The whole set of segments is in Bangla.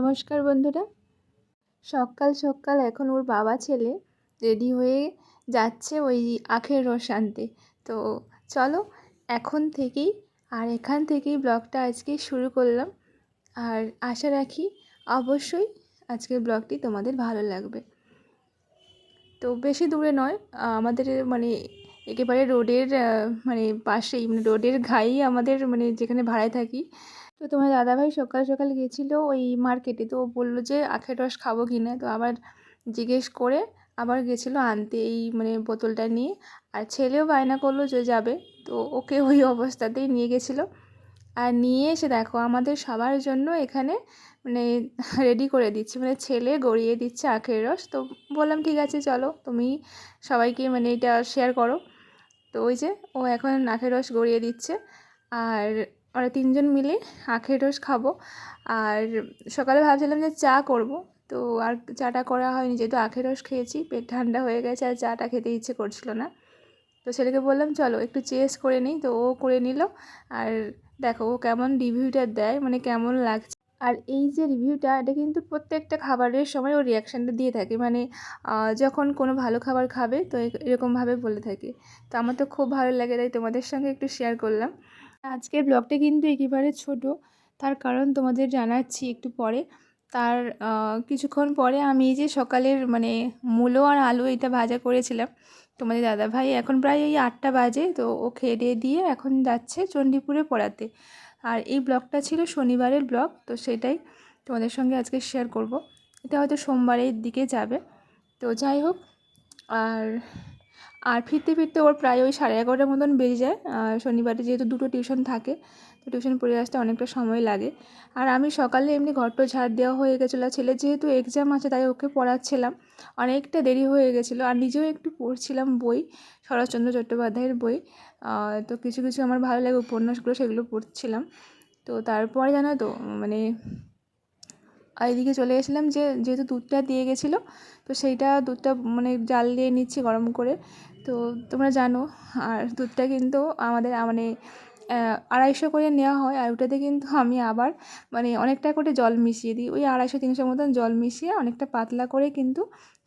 নমস্কার বন্ধুরা। সকাল সকাল এখন ওর বাবা ছেলে রেডি হয়ে যাচ্ছে ওই আখের রস আনতে। তো চলো এখন থেকেই আর এখান থেকেই ব্লগটা আজকে শুরু করলাম। আর আশা রাখি অবশ্যই আজকের ব্লগটি তোমাদের ভালো লাগবে। তো বেশি দূরে নয়, আমাদের মানে একেবারে রোডের মানে পাশেই মানে রোডের ঘাই আমাদের মানে যেখানে ভাড়ায় থাকি তো তোমার দাদাভাই সকাল সকাল গিয়েছিল ওই মার্কেটে তো বলল যে, আখের রস খাব কি না? তো আবার জিজ্ঞেস করে আবার গেছিল আনতে এই মানে বোতলটা নিয়ে। আর ছেলেও বায়না করল যে যাবে। তো ওকে ওই অবস্থাতেই নিয়ে গেছিল। আর নিয়ে এসে দেখো আমাদের সবার জন্য এখানে মানে রেডি করে দিচ্ছে। মানে ছেলে গড়িয়ে দিচ্ছে আখের রস। তো বললাম, ঠিক আছে, চলো তুমি সবাইকে মানে এটা শেয়ার করো। তো ওই যে ও এখন আখের রস গড়িয়ে দিচ্ছে। আর ওরা তিনজন মিলে আখের রস খাব। আর সকালে ভাবছিলাম যে চা করব। তো আর চাটা করা হয়নি, যেহেতু আখের রস খেয়েছি, পেট ঠান্ডা হয়ে গেছে আর চাটা খেতে ইচ্ছে করছিল না। তো ছেলেকে বললাম, চলো একটু চেস করে নিই। তো ও করে নিল। আর দেখো ও কেমন রিভিউটা দেয় মানে কেমন লাগছে। আর এই যে রিভিউটা, এটা কিন্তু প্রত্যেকটা খাবারের সময় ও রিয়াকশানটা দিয়ে থাকে। মানে যখন কোনো ভালো খাবার খাবে, তো এরকমভাবে বলে থাকে। তো আমার তো খুব ভালো লাগে, তাই তোমাদের সঙ্গে একটু শেয়ার করলাম। আজকের ব্লগটা কিন্তু একেবারে ছোট। তার কারণ তোমাদের জানাচ্ছি একটু পরে। তার কিছুক্ষণ পরে আমি এই যে সকালের মানে মূলো আর আলু এটা ভাজা করেছিলাম। তোমাদের দাদা ভাই এখন প্রায় এই আটটা বাজে, তো ও খেয়ে দিয়ে এখন যাচ্ছে চণ্ডীপুরে পড়াতে। আর এই ব্লগটা ছিল শনিবারের ব্লগ, তো সেটাই তোমাদের সঙ্গে আজকে শেয়ার করব। এটা হয়তো সোমবারের দিকে যাবে। তো যাই হোক, আর আর ফিরতে ফিরতে ওর প্রায় ওই সাড়ে এগারোটার মতন বেজে যায়। শনিবারে যেহেতু দুটো টিউশন থাকে, তো টিউশন পড়ে আসতে অনেকটা সময় লাগে। আর আমি সকালে এমনি ঘরটো ঝাড় দেওয়া হয়ে গেছিল। ছেলে যেহেতু এক্সাম আছে, তাই ওকে পড়াচ্ছিলাম। অনেকটা দেরি হয়ে গেছিল। আর নিজেও একটু পড়ছিলাম বই, শরৎচন্দ্র চট্টোপাধ্যায়ের বই। তো কিছু কিছু আমার ভালো লাগে উপন্যাসগুলো, সেগুলো পড়ছিলাম। তো তারপরে জানো তো মানে এইদিকে চলে গেছিলাম যে, যেহেতু দুধটা দিয়ে গেছিল, তো সেইটা দুধটা মানে জাল দিয়ে নিচ্ছি গরম করে। তো তোমরা জানো, আর দুধটা কিন্তু আমাদের মানে আড়াইশো করে নেওয়া হয়, আর ওটাতে কিন্তু আমি আবার মানে অনেকটা করে জল মিশিয়ে দিই। ওই আড়াইশো, তিনশো মতন জল মিশিয়ে অনেকটা পাতলা করে কিন্তু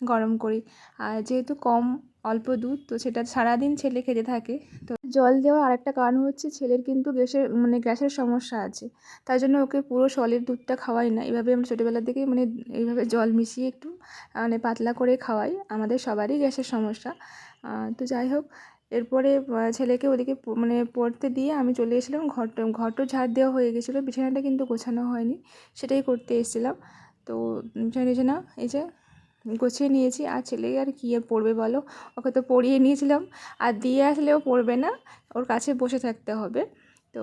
গরম করি। আর যেহেতু কম অল্প দুধ, তো সেটা সারাদিন ছেলে খেতে থাকে। তো জল দেওয়ার আরেকটা কারণ হচ্ছে ছেলের কিন্তু গ্যাসের মানে গ্যাসের সমস্যা আছে। তাই জন্য ওকে পুরো সলিড দুধটা খাওয়াই না। এভাবে আমরা ছোটোবেলা থেকেই মানে এইভাবে জল মিশিয়ে একটু মানে পাতলা করে খাওয়াই। আমাদের সবারই গ্যাসের সমস্যা। তো যাই হোক, এরপরে ছেলেকে ওদিকে মানে পড়তে দিয়ে আমি চলে এসেছিলাম ঘরটা ঘরটা ঝাড় দেওয়া হয়ে গেছিল। বিছানাটা কিন্তু গোছানো হয়নি, সেটাই করতে এসেছিলাম। তো বিছানা এই যে গুছিয়ে নিয়েছি। আর ছেলে আর কী আর পড়বে বলো? ওকে তো পড়িয়ে নিয়েছিলাম। আর দিয়ে আসলেও পড়বে না। ওর কাছে বসে থাকতে হবে। তো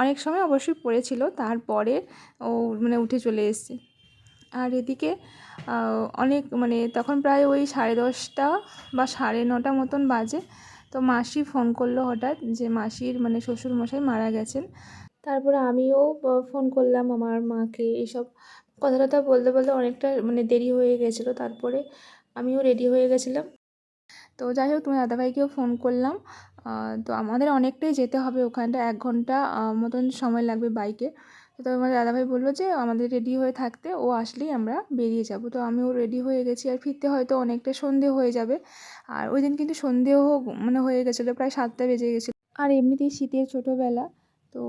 অনেক সময় অবশ্যই পড়েছিল। তারপরে ও মানে উঠে চলে এসছে। আর এদিকে অনেক মানে তখন প্রায় ওই সাড়ে দশটা বা সাড়ে নটা মতন বাজে। তো মাসি ফোন করল হঠাৎ যে মাসির মানে শ্বশুরমশাই মারা গেছেন। তারপরে আমিও ফোন করলাম আমার মাকে এইসব কথা টথা বলতে বলতে অনেকটা মানে দেরি হয়ে গেছিল, তারপরে আমিও রেডি হয়ে গেছিলাম। তো যাই হোক, তোমার দাদাভাইকেও ফোন করলাম। তো আমাদের অনেকটাই যেতে হবে ওখানটা, এক ঘণ্টা মতন সময় লাগবে বাইকে তো আমার দাদাভাই বলল যে, আমাদের রেডি হয়ে থাকতে, ও আসলেই আমরা বেরিয়ে যাব। তো আমিও রেডি হয়ে গেছি, আর ফিরতে হয়তো অনেকটা সন্ধে হয়ে যাবে। আর ওই দিন কিন্তু সন্ধেও মানে হয়ে গেছিল, প্রায় সাতটা বেজে গেছিল। আর এমনিতেই শীতের ছোটোবেলা, তো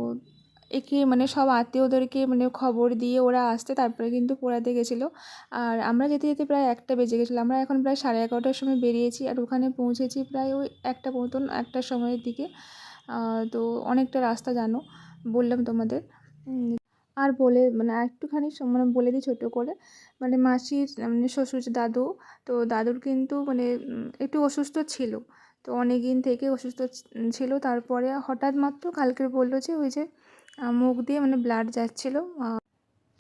একে মানে সব আত্মীয়দেরকে মানে খবর দিয়ে ওরা আসতে তারপরে কিন্তু পড়াতে গেছিল। আর আমরা যেতে যেতে প্রায় একটা বেজে গেছিল। আমরা এখন প্রায় সাড়ে এগারোটার সময় বেরিয়েছি আর ওখানে পৌঁছেছি প্রায় ওই একটা মতন, একটা সময়ের দিকে। তো অনেকটা রাস্তা জানো, বললাম তোমাদের। আর বলে মানে একটুখানি মানে বলে দিই ছোটো করে। মানে মাসির মানে শ্বশুর দাদু, তো দাদুর কিন্তু মানে একটু অসুস্থ ছিল। তো অনেক দিন থেকে অসুস্থ ছিল। তারপরে হঠাৎ মাত্র কালকে বলল যে ওই যে মুখ দিয়ে মানে ব্লাড যাচ্ছিল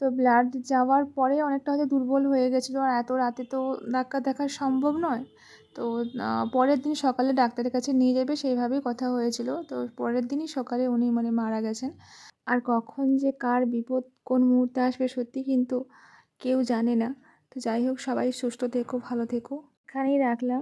তো ব্লাড যাওয়ার পরে অনেকটা হয়তো দুর্বল হয়ে গেছিল। আর এত রাতে তো ডাক্তার দেখা সম্ভব নয়। তো পরের দিন সকালে ডাক্তারের কাছে নিয়ে যাবে, সেইভাবেই কথা হয়েছিল। তো পরের দিনই সকালে উনি মানে মারা গেছেন। আর কখন যে কার বিপদ, কোন মুহূর্তে আসবে সত্যি কিন্তু কেউ জানে না। তো যাই হোক, সবাই সুস্থ থেকো, ভালো থেকো। এখানেই রাখলাম।